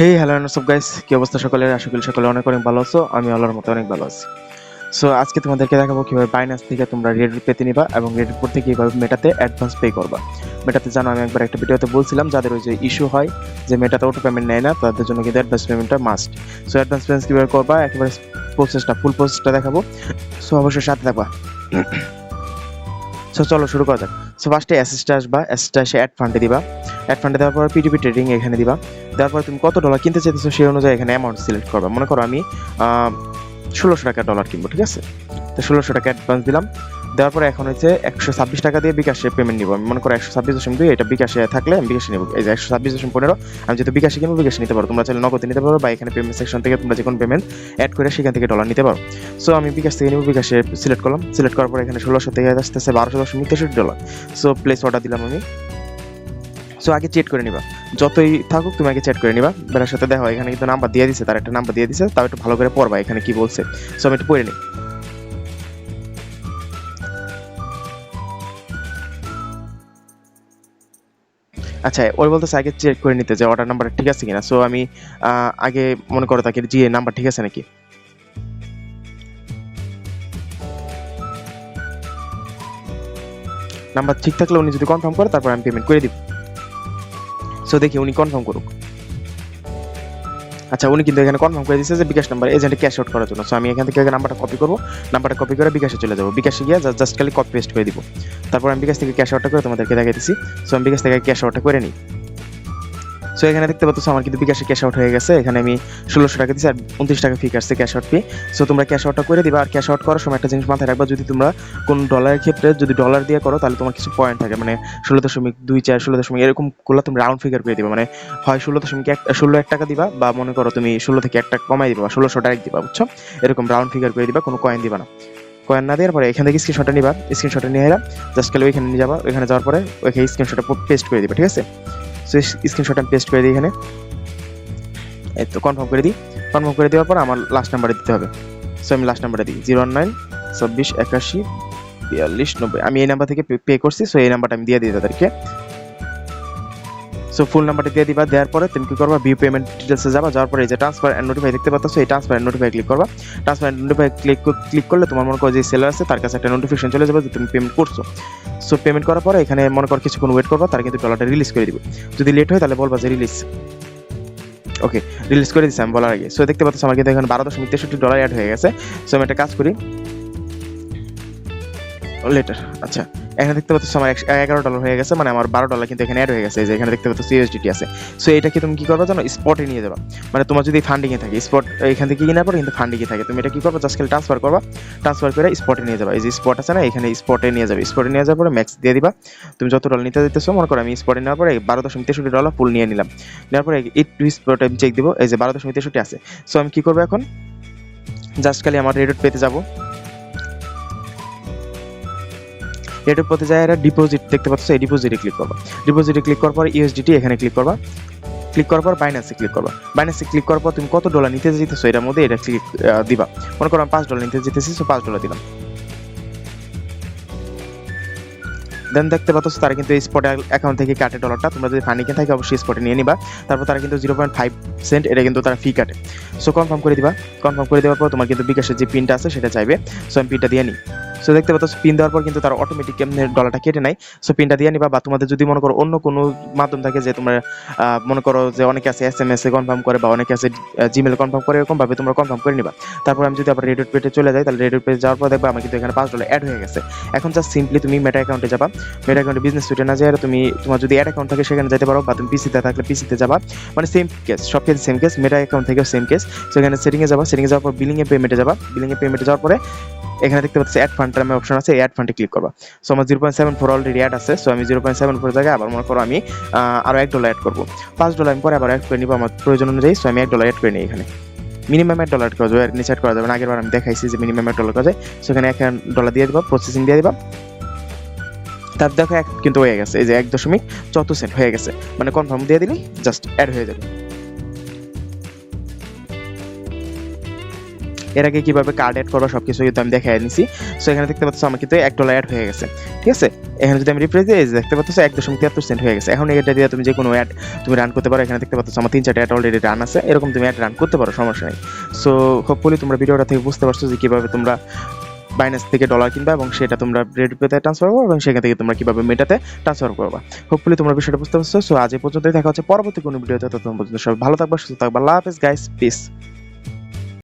Hey hello সব guys কি অবস্থা সকলের? আশা করি সকলে অনেক অনেক ভালো আছো। আমি আল্লাহর মতো অনেক ভালো আছি। সো আজকে তোমাদেরকে দেখাবো কীভাবে বাইন্যান্স থেকে তোমরা রেডিট পেতে নিবা এবং পর থেকে কীভাবে মেটাতে অ্যাডভান্স পে করবা। মেটাতে জানো, আমি একবার একটা ভিডিওতে বলছিলাম, যাদের ওই যে ইস্যু হয় যে মেটাতে অটো পেমেন্ট নেয় না, তাদের জন্য কিন্তু অ্যাডভান্স পেমেন্টটা মাস্ট সো অ্যাডভান্স পেমেন্ট কীভাবে করবা? একেবারে প্রসেসটা ফুল প্রসেসটা দেখাবো। সো অবশ্যই সাথে থাকবা। সো চলো, শুরু করা যাক। সো ফার্স্টে অ্যাসেসটা আসবা অ্যাসেসটা এসে অ্যাড ফান্ডে দিবা। অ্যাড ফান্ডে দেওয়ার পর পিডিপি ট্রেডিং এখানে দিবা। দেওয়ার পর তুমি কত ডলার কিনতে চাইতেছো সেই অনুযায়ী এখানে অ্যামাউন্ট সিলেক্ট করবা। মনে করো আমি ষোলোশো টাকা ডলার কিনবো, ঠিক আছে? তো ষোলোশো টাকা অ্যাডভান্স দিলাম। দেওয়ার পরে এখন হচ্ছে একশো ছাব্বিশ টাকা দিয়ে বিকাশে পেমেন্ট নিবো। আমি মনে করো একশো ছাব্বিশ দশমিক দুই, এটা বিকাশে থাকলে আমি বিকাশে নিবো। এই যে একশো ছাব্বিশ দশমিক পনেরো, আমি যদি বিকাশে কিনবো, বিকাশে নিতে পারো তোমরা চাইলে নগদে নিতে পারো বা এখানে পেমেন্ট সেকশন থেকে তোমরা যে কোনো পেমেন্ট অ্যাড করে সেখান থেকে ডলার নিতে পারো। সো আমি বিকাশ থেকে নিবো, বিকাশে সিলেক্ট করলাম। সিলেক্ট করার পর এখানে ষোলোশো থেকে আসতেছে বারোশো দশমিক তেষট্টি ডলার সো প্লেস অর্ডার দিলাম আমি। সো আগে চেক করে নিবা। যতই থাকুক তুমি আগে চেক করে নিবা। বেলার সাথে দেখো এখানে কিন্তু নাম্বার দিয়ে দিছে, তার একটা নাম্বার দিয়ে দিছে, তাও একটু ভালো করে পড়বা, এখানে কি বলছে। সো আমি একটু পড়ে নিই। আচ্ছা ওই বলতেছে আগে চেক করে নিতে যে অর্ডার নাম্বার ঠিক আছে কিনা। সো আমি আগে মনে করো তাকে জি নাম্বার ঠিক আছে নাকি? নাম্বার ঠিক থাকলে উনি যদি কনফার্ম করে, তারপর আমি পেমেন্ট করে দিব। সো দেখি উনি কনফার্ম করুক। আচ্ছা উনি কিন্তু এখানে কনফার্ম করে দিয়েছে যে বিকাশ নাম্বার এজেন্টে ক্যাশ আউট করার জন্য। সো আমি এখান থেকে নাম্বারটা কপি করব। নাম্বারটা কপি করে বিকাশে চলে যাব। বিকাশে গিয়ে জাস্ট খালি কপি পেস্ট করে দিব। তারপর আমি বিকাশ থেকে ক্যাশ আউটটা করে তোমাদেরকে দেখাই দিচ্ছি সো আমি বিকাশ থেকে ক্যাশ আউটটা করে নিই। সো এখানে দেখতে পাচ্ছ, আমার কিন্তু বিকাশে ক্যাশ আউট হয়ে গেছে। এখানে আমি ষোলোশো টাকা দিচ্ছি আর উনত্রিশ টাকা ফি কাটছে ক্যাশ আউট ফি সো তোমরা ক্যাশ আউটটা করে দিবা। আর ক্যাশ আউট করার সময় একটা জিনিস মাথায় রাখবা, যদি তোমরা কোন ডলারের ক্ষেত্রে যদি ডলার দিয়ে করো, তাহলে তোমার কিছু পয়েন্ট থাকে। মানে ষোলো দশমিক দুই চার, ষোলো দশমিক এরকম করলে তুমি রাউন্ড ফিগার করে দিবা। মানে হয় ষোলো দশমিক এক, ষোলো এক টাকা দিবা বা মনে করো তুমি ষোলো থেকে এক টাকা কমাই দিবা বা ষোলোশো ডাইরেক্ট দিবা, বুঝছ? এরকম রাউন্ড ফিগার করে দিবা, কোনো কয়েন দিবা না। কয়েন না দেওয়ার পরে এখান থেকে স্ক্রিনশটটা নিবা। স্ক্রিনশটটা নিয়ে এলাম জাস্ট খালি ওইখানে নিয়ে যাবা। ওইখানে যাওয়ার পরে ওইখানে স্ক্রিনশটটা পেস্ট করে দিবা, ঠিক আছে? সো স্ক্রিনশট আমি পেস্ট করে দিই এখানে। এই তো কনফার্ম করে দিই। কনফার্ম করে দেওয়ার পর আমার লাস্ট নাম্বারে দিতে হবে। সো আমি লাস্ট নাম্বারে দিই। জিরো নাইন চব্বিশ একাশি বিয়াল্লিশ নব্বই। আমি এই নাম্বার থেকে পে করছি সো এই নাম্বারটা আমি দিয়ে দিই তাদেরকে। সো ফুল নাম্বারটা দিয়ে দিবা, দেওয়ার পরে তুমি কি করবা? ভিউ পেমেন্ট ডিটেলসে যাবা, যাওয়ার পরে এই যে ট্রান্সফার এন্ড নোটিফাই দেখতে পাচ্ছ, এই ট্রান্সফার এন্ড নোটিফাই ক্লিক করবা। Transfer and notify click click করলে তোমার মনে করো যে সেলার আছে, তার কাছে একটা নোটিফিকেশন চলে যাবে যে তুমি পেমেন্ট করছ। সো পেমেন্ট করার পরে এখানে মনে করো কিছুক্ষণ ওয়েট করবা, তারা কিন্তু ডলারটা রিলিজ করে দিবে। যদি লেট হয় তাহলে বলবা যে রিলিজ ওকে রিলিজ করে দিচ্ছি আমি বলার আগে। সো দেখতে পাচ্ছ আমার কিন্তু এখানে বারো দশমিক তেষট্টি ডলার অ্যাড হয়ে গেছে। সো আমি একটা কাজ করি। লেটার আচ্ছা। এখানে দেখতে পাচ্ছ আমার এগারো ডলার হয়ে গেছে মানে আমার বারো ডলার কিন্তু এখানে অ্যাড হয়ে গেছে। যে এখানে দেখতে পাচ্ছ ইউএসডিটি আছে। সো এটাকে তুমি কি করবে জানো? স্পটে নিয়ে যাবা। মানে তোমার যদি ফান্ডিং এ থাকে স্পট এখান থেকে কিনার পর কিন্তু ফান্ডিং এ থাকে। তুমি এটা কি করবে? জাস্ট খালি ট্রান্সফার করবা। ট্রান্সফার করে স্পটে নিয়ে যাবা। এই যে স্পট আছে না, এখানে স্পটে নিয়ে যাবে। স্পটে নিয়ে যাওয়ার পরে ম্যাক্স দিয়ে দিবা। তুমি যত ডলার নিতে দিতেছো মনে করো আমি স্পটে নেওয়ার পরে বারো দশমিক তেষট্টি ডলার ফুল নিয়ে নিলাম। নেওয়ার পরে এই টু স্পটে আমি চেক দিব। এই যে বারো দশমিক তেষট্টি আছে। সো আমি কি করব এখন? জাস্ট খালি আমার রেডট পেতে যাব। রেডট পেতে যায় এটা ডিপোজিট দেখতে পাচ্ছ, এই ডিপোজিটে ক্লিক করবা। ডিপোজিটে ক্লিক করার পর ইউএসডিটি এখানে ক্লিক করবা। ক্লিক করার পর বাইন্যান্সে ক্লিক করবা। বাইন্যান্সে ক্লিক করার পর তুমি কত ডলার নিতে যেতেছো এটার মধ্যে এটা ক্লিক দিবা। মনে করো আমি পাঁচ ডলার নিতে যেতেছি সো পাঁচ ডলার দিলাম। দেন দেখতে পাচ্ছ, তারা কিন্তু স্পটে অ্যাকাউন্ট থেকে কাটে ডলারটা তোমরা যদি ফান্ডিংয়ে থাকে, অবশ্যই স্পটে নিয়ে নিবা। তারপর তারা কিন্তু জিরো পয়েন্ট ফাইভ সেন্ট এটা কিন্তু তারা ফি কাটে। সো কনফার্ম করে দিবা। কনফার্ম করে দেওয়ার পর তোমার কিন্তু বিকাশের যে পিনটা আছে, সেটা চাইবে। সো আমি পিনটা দিয়ে নিই। সো দেখতে পাচ্ছ পিন দেওয়ার পর কিন্তু তারা অটোমেটিক ডলারটা কেটে নেয়। সো পিনটা দিয়ে নিবা বা তোমাদের যদি মনে করো অন্য কোনো মাধ্যম থাকে যে তোমরা মনে করো যে অনেকে আছে এস এম এস এ কনফার্ম করে বা অনেকে আছে জিমেল কনফার্ম করে এরকম ভাবে তোমরা কনফার্ম করে নিবা। তারপর আমি যদি আবার রেডিট পেজে চলে যাই, তাহলে রেডিট পেজে যাওয়ার পর দেখবা আমার কিন্তু এখানে পাঁচ ডলার অ্যাড হয়ে গেছে। এখন জাস্ট সিম্পলি তুমি মেটা অ্যাকাউন্টে যাবা। মেটা অ্যাকাউন্টে বিজনেস সুইটে না যায় তুমি, তোমার যদি অ্যাড অ্যাকাউন্ট থাকে সেখানে যেতে পারো বা তুমি পিসিতে থাকলে পিসিতে যাবা। মানে সেম কেস সব ক্ষেত্রে সেম কেস মেটা অ্যাকাউন্ট থেকেও সেম কেস সেখানে সেটিংয়ে যাবা সেটিংয়ে যাওয়ার পর বিলিং এ পেমেন্টে যাবা। বিলিং এ পেমেন্টে যাওয়ার পরে এখানে দেখতে পাচ্ছি অ্যাড ফান্ড নামে অপশন আছে অ্যাড ফান্ডে ক্লিক করবা। সো আমার zero point seven four already add আছে সো আমি জিরো পয়েন্ট সেভেন ফোর জায়গায় আবার মনে করো আমি আহ, আরও এক ডলার অ্যাড করব। পাঁচ ডলার আমি পরে আবার অ্যাড করে নিবো আমার প্রয়োজন অনুযায়ী সো আমি এক ডলার অ্যাড করে নিই এখানে। মিনিমাম এক ডলার করা যাবে নিচে করা যাবে না আগের বার আমি দেখাইছি যে মিনিমাম এক ডলার করা যায় সেখানে এক ডলার দিয়ে দিবা প্রসেসিং দিয়ে দিবা। তার দেখো এক কিন্তু হয়ে গেছে এই যে এক দশমিক চত সেন্ট হয়ে গেছে মানে কনফার্ম দিয়ে দিলি জাস্ট অ্যাড হয়ে যাবে। এর আগে কীভাবে কার্ড অ্যাড করবা সব কিছু কিন্তু আমি দেখাই নিছি। সো এখানে দেখতে পাচ্ছ আমার কিন্তু এক ডলার অ্যাড হয়ে গেছে। ঠিক আছে? এখানে যদি আমি রিপ্রেস দিই দেখতে পাচ্ছ, এক দশমিক তিয়াত্তর সেন্ট হয়ে গেছে। এখন এটা দিয়ে তুমি যে কোনো অ্যাড তুমি রান করতে পারো। এখানে দেখতে পাচ্ছ আমার তিন চারটে অ্যাড অলরেডি রান আছে। এরকম তুমি অ্যাড রান করতে পারো, সমস্যা নেই। সো হোপফুলি তোমরা ভিডিওটা থেকে বুঝতে পারছ যে কীভাবে তোমরা বাইন্যান্স থেকে ডলার কিনবা এবং সেটা তোমরা রেড পেতে ট্রান্সফার করবে এবং সেখান থেকে তোমরা কীভাবে মেটাতে ট্রান্সফার করবা। হোপফুলি তোমরা বিষয়টা বুঝতে পারছ। সো আজ এই পর্যন্তই। দেখা হচ্ছে পরবর্তী কোনো ভিডিওতে। ততক্ষণ পর্যন্ত সবাই ভালো থাকবা, সুস্থ থাকবা। লাভ ইস গাইস পিস